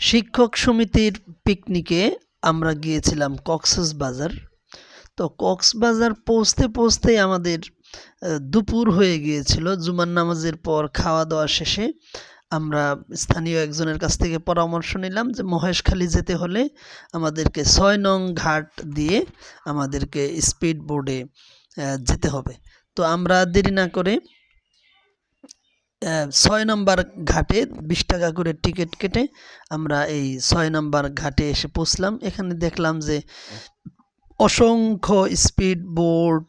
শিক্ষক সমিতির পিকনিকে আমরা গিয়েছিলাম কক্সবাজার তো কক্সবাজার পৌঁছতে পৌঁছতেই আমাদের দুপুর হয়ে গিয়েছিল। জুমার নামাজের পর খাওয়া দাওয়া শেষে আমরা স্থানীয় একজনের কাছ থেকে পরামর্শ নিলাম যে, মহেশখালী যেতে হলে আমাদেরকে ছয় নং ঘাট দিয়ে আমাদেরকে স্পিড বোর্ডে যেতে হবে। তো আমরা দেরি না করে ছয় নম্বর ঘাটে বিশ টাকা করে টিকিট কেটে আমরা এই ছয় নম্বর ঘাটে এসে পৌঁছলাম। এখানে দেখলাম যে অসংখ্য স্পিড বোট,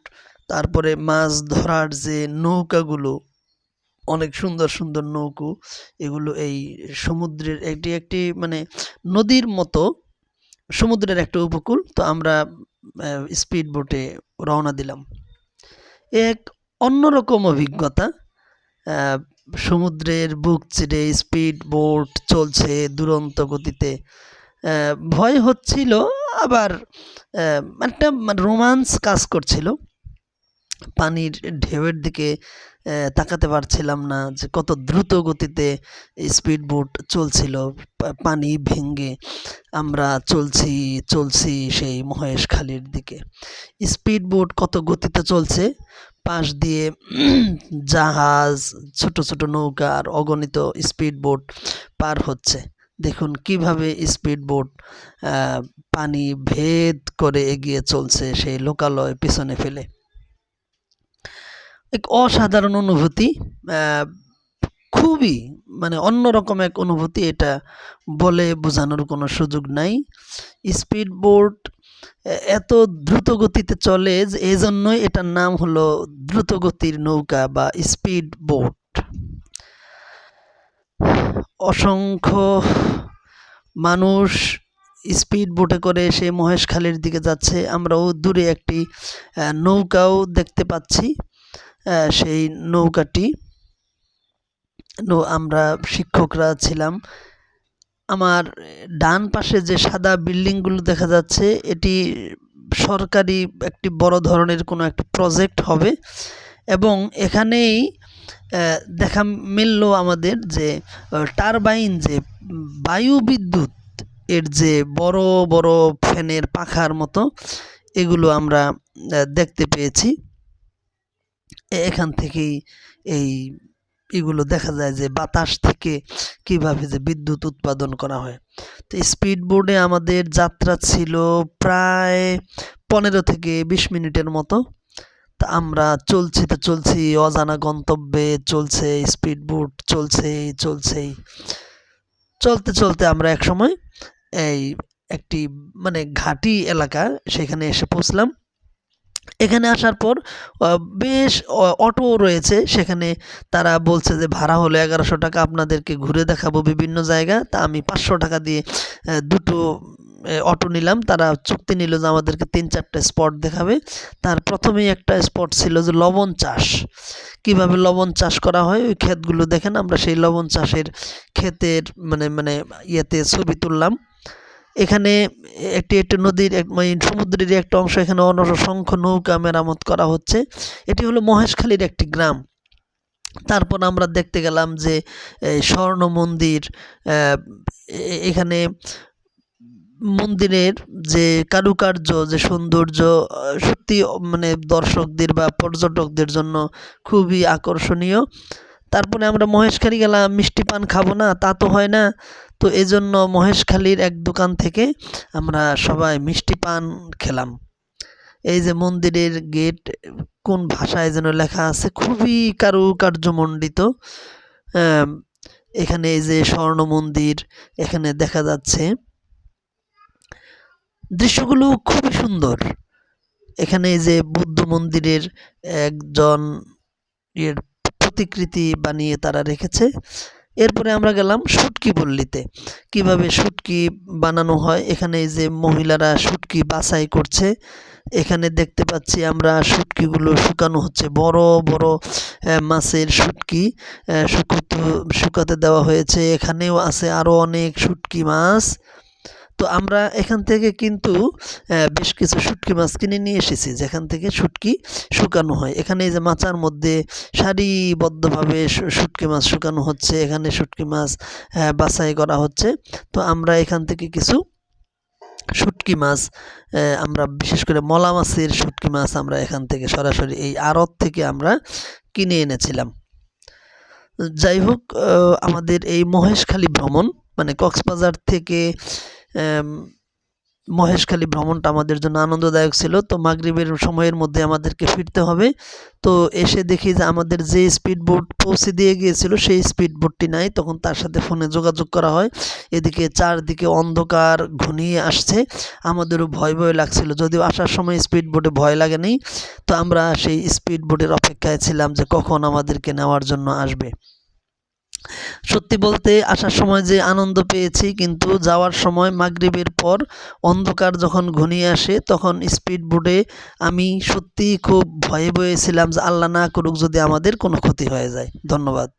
তারপরে মাছ ধরার যে নৌকাগুলো, অনেক সুন্দর সুন্দর নৌকো, এগুলো এই সমুদ্রের এটি একটি মানে নদীর মতো, সমুদ্রের একটা উপকূল। তো আমরা স্পিড বোটে রওনা দিলাম। এক অন্যরকম অভিজ্ঞতা সমুদ্রের বুক চিড়ে স্পিড বোট চলছে দুরন্ত গতিতে। ভয় হচ্ছিল, আবার একটা রোমান্স কাজ করছিল। পানির ঢেউয়ের দিকে তাকাতে পারছিলাম না যে কত দ্রুত গতিতে স্পিড বোট চলছিল পানি ভেঙ্গে আমরা চলছি চলছি সেই মহেশখালীর দিকে। স্পিড বোট কত গতিতে চলছে? পাশ দিয়ে জাহাজ, ছোট ছোট নৌকা আর অগণিত স্পিড বোট পার হচ্ছে। দেখুন কীভাবে স্পিড বোট পানি ভেদ করে এগিয়ে চলছে সেই লোকালয় পিছনে ফেলে। এক অসাধারণ অনুভূতি খুবই মানে অন্যরকম এক অনুভূতি এটা বলে বোঝানোর কোনো সুযোগ নাই। স্পিড বোট এত দ্রুত গতিতে চলে যে এই জন্যই এটার নাম হলো দ্রুতগতির নৌকা বা স্পিড বোট অসংখ্য মানুষ স্পিড বোটে করে সে মহেশখালীর দিকে যাচ্ছে। আমরাও দূরে একটি নৌকাও দেখতে পাচ্ছি। সেই নৌকাটি। নৌ- আমরা শিক্ষকরা ছিলাম। আমার ডান পাশে যে সাদা বিল্ডিংগুলো দেখা যাচ্ছে, এটি সরকারি একটি বড় ধরনের কোনো একটা প্রজেক্ট হবে। এবং এখানেই দেখা মিলল আমাদের যে টারবাইন যে বায়ু বিদ্যুৎ এর যে বড় বড় ফ্যানের পাখার মতো, এগুলো আমরা দেখতে পেয়েছি। এখান থেকেই এই এগুলো দেখা যায় যে বাতাস থেকে কীভাবে যে বিদ্যুৎ উৎপাদন করা হয়। তো স্পিড বোর্ডে আমাদের যাত্রা ছিল প্রায় পনেরো থেকে বিশ মিনিটের মতো। তা আমরা চলছি, তো চলছি, অজানা গন্তব্যে চলছে স্পিড বোট চলছেই চলছেই চলতে চলতে আমরা এক সময় এই একটি মানে ঘাটি এলাকা সেখানে এসে পৌঁছলাম। এখানে আসার পর বেশ অটো রয়েছে। সেখানে তারা বলছে যে, ভাড়া হলো এগারোশো টাকা, আপনাদেরকে ঘুরে দেখাবো বিভিন্ন জায়গা। তা আমি পাঁচশো টাকা দিয়ে দুটো অটো নিলাম। তারা চুক্তি নিল যে, আমাদেরকে তিন চারটে স্পট দেখাবে। তার প্রথমেই একটা স্পট ছিল যে, লবণ চাষ। কীভাবে লবণ চাষ করা হয়? ওই ক্ষেতগুলো দেখেন, আমরা সেই লবণ চাষের ক্ষেতের মানে মানে ইয়েতে ছবি তুললাম। এখানে একটি একটি নদীর এক মানে সমুদ্রের একটা অংশ, এখানে অন অসংখ্য নৌকা মেরামত করা হচ্ছে। এটি হলো মহেশখালীর একটি গ্রাম। তারপর আমরা দেখতে গেলাম যে এই স্বর্ণ মন্দির এখানে মন্দিরের যে কারুকার্য, যে সৌন্দর্য সত্যি মানে দর্শকদের বা পর্যটকদের জন্য খুবই আকর্ষণীয়। তারপরে আমরা মহেশখালী গেলাম, মিষ্টি পান খাব না, তা তো হয় না। তো এজন্য মহেশখালীর এক দোকান থেকে আমরা সবাই মিষ্টি পান খেলাম। এই যে মন্দিরের গেট, কোন ভাষায় যেন লেখা আছে, খুবই কারুকার্যমণ্ডিত। এখানে এই যে স্বর্ণ মন্দির, এখানে দেখা যাচ্ছে দৃশ্যগুলো খুবই সুন্দর। এখানে এই যে বুদ্ধ মন্দিরের একজন এর প্রতিকৃতি বানিয়ে তারা রেখেছে। এরপরে আমরা গেলাম শুটকি পল্লীতে। কীভাবে শুটকি বানানো হয়? এখানে এই যে মহিলারা শুটকি বাছাই করছে। এখানে দেখতে পাচ্ছি আমরা শুটকিগুলো শুকানো হচ্ছে। বড় বড় মাছের শুটকি শুকোতে, শুকাতে দেওয়া হয়েছে। এখানেও আছে আরও অনেক শুটকি মাছ। তো আমরা এখান থেকে কিন্তু বেশ কিছু শুটকি মাছ কিনে নিয়ে এসেছি। যেখান থেকে শুটকি শুকানো হয়। এখানে এই যে মাচার মধ্যে সারিবদ্ধভাবে শুটকি মাছ শুকানো হচ্ছে। এখানে শুটকি মাছ বাছাই করা হচ্ছে। তো আমরা এখান থেকে কিছু শুটকি মাছ আমরা বিশেষ করে মলা মাছের শুটকি মাছ আমরা এখান থেকে সরাসরি এই আড়ত থেকে আমরা কিনে এনেছিলাম। যাই হোক আমাদের এই মহেশখালী ভ্রমণ মানে কক্সবাজার থেকে মহেশখালী ভ্রমণটা আমাদের জন্য আনন্দদায়ক ছিল। তো মাগরিবের সময়ের মধ্যে আমাদেরকে ফিরতে হবে। তো এসে দেখি যে আমাদের যে স্পিড বোট পৌঁছে দিয়ে গিয়েছিল, সেই স্পিড বোটটি নাই। তখন তার সাথে ফোনে যোগাযোগ করা হয়। এদিকে চারদিকে অন্ধকার ঘনিয়ে আসছে। আমাদেরও ভয় ভয় লাগছিল। যদিও আসার সময় স্পিড বোটে ভয় লাগেনি তো আমরা সেই স্পিড বোটের অপেক্ষায় ছিলাম যে কখন আমাদেরকে নেওয়ার জন্য আসবে। সত্যি বলতে আসার সময় যে আনন্দ পেয়েছি, কিন্তু যাওয়ার সময় মাগরিবের পর অন্ধকার যখন ঘনিয়ে আসে, তখন স্পিড বোর্ডে আমি সত্যিই খুব ভয়ে বয়েছিলাম যে আল্লাহ না করুক যদি আমাদের কোনো ক্ষতি হয়ে যায়। ধন্যবাদ।